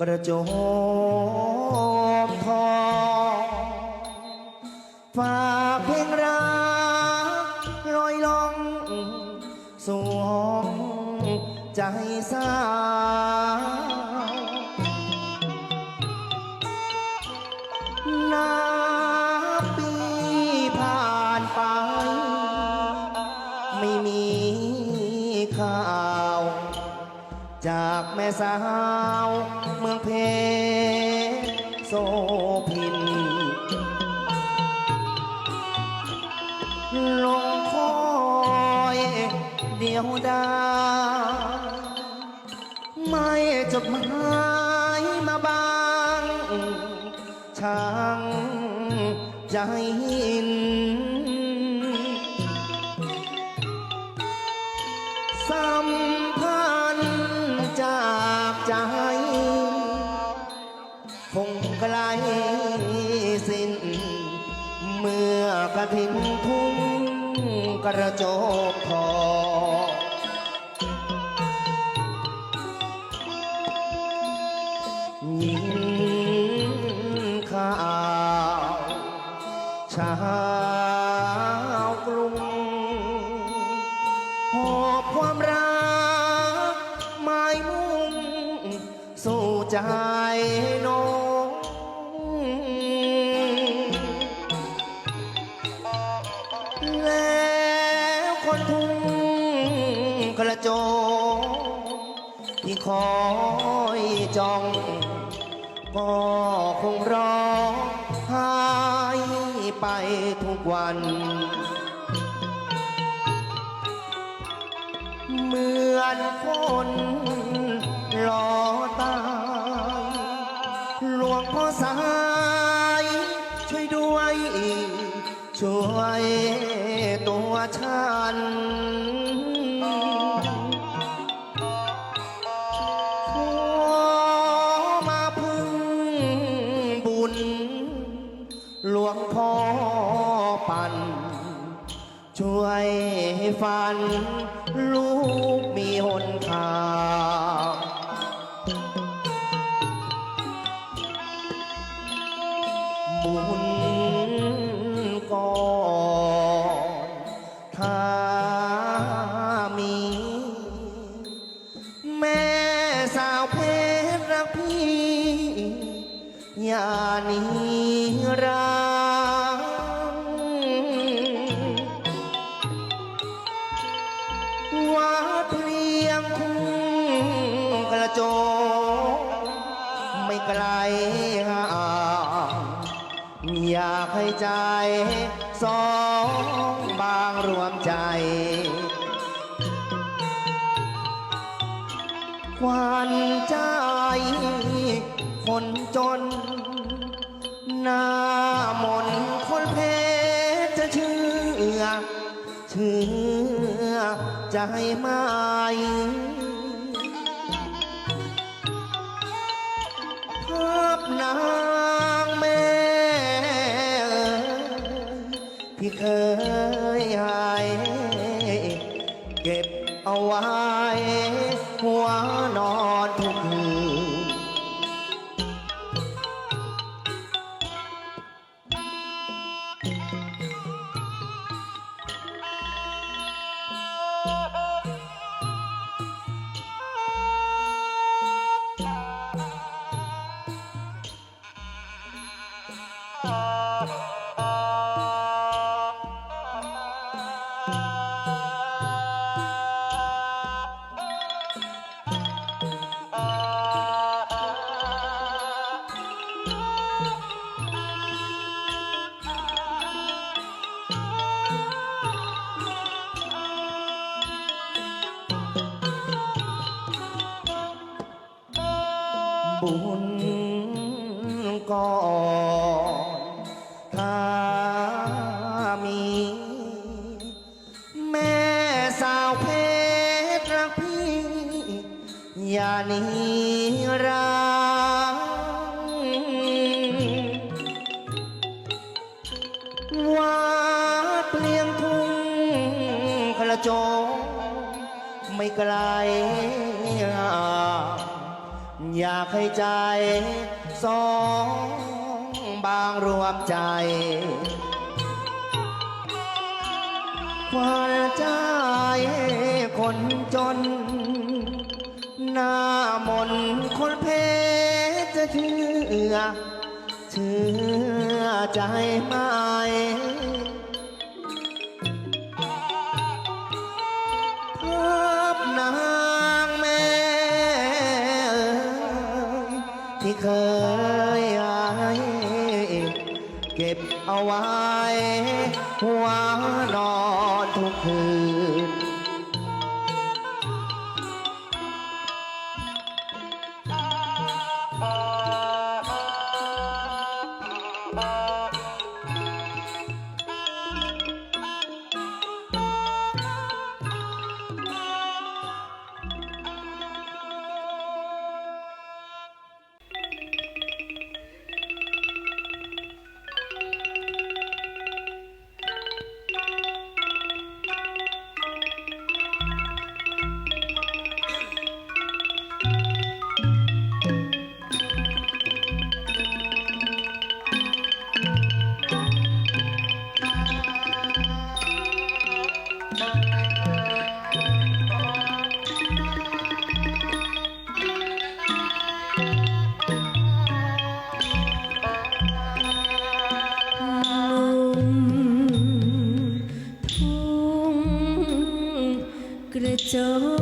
กระโจมทองฝากเพลงรักลอยล่องสวงใจสาวนับปีผ่านไป ไม่มีข่าว จากแม่สาว เพโซพินลงคอยเดียวดายไม่จดหมายมาบางช่างใจหินสัมพั จมทองยินข่าวชาวกรุงหอบความรักหมายมุ่งสู่ใจ องก็คงรอหายไปทุกวัน เหมือนคนรอตายหลวงพ่อสาย ช่วยด้วย ช่วยตัวฉัน บุญก่อนถ้ามี แม่สาวเพชรรักพี่ อย่าหนีรักวัดเพียงคุ้งกระโจมไม่ไกล อยากให้ใจสองบางรวมใจ ควันใจ คนจน หน้ามนคนเพชรจะเชื่อ เชื่อใจไหมภาพนาานีรักวัดเปลี่ยงทุ่งกระจมไม่ไกลห่างอยากให้ใจสองบางรวมใจควาใจคนจน หน้ามนต์คนเพจะเชื่อ เชื่อใจไหมภาพนางแม่ที่เคยหายเก็บเอาไว้หัว oh, oh. 走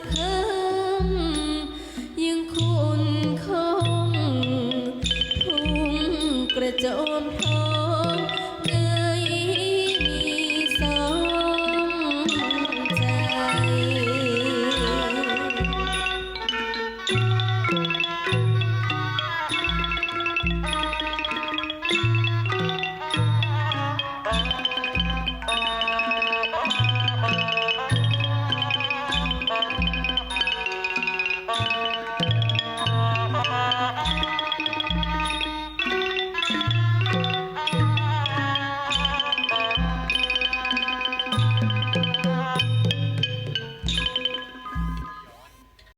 could.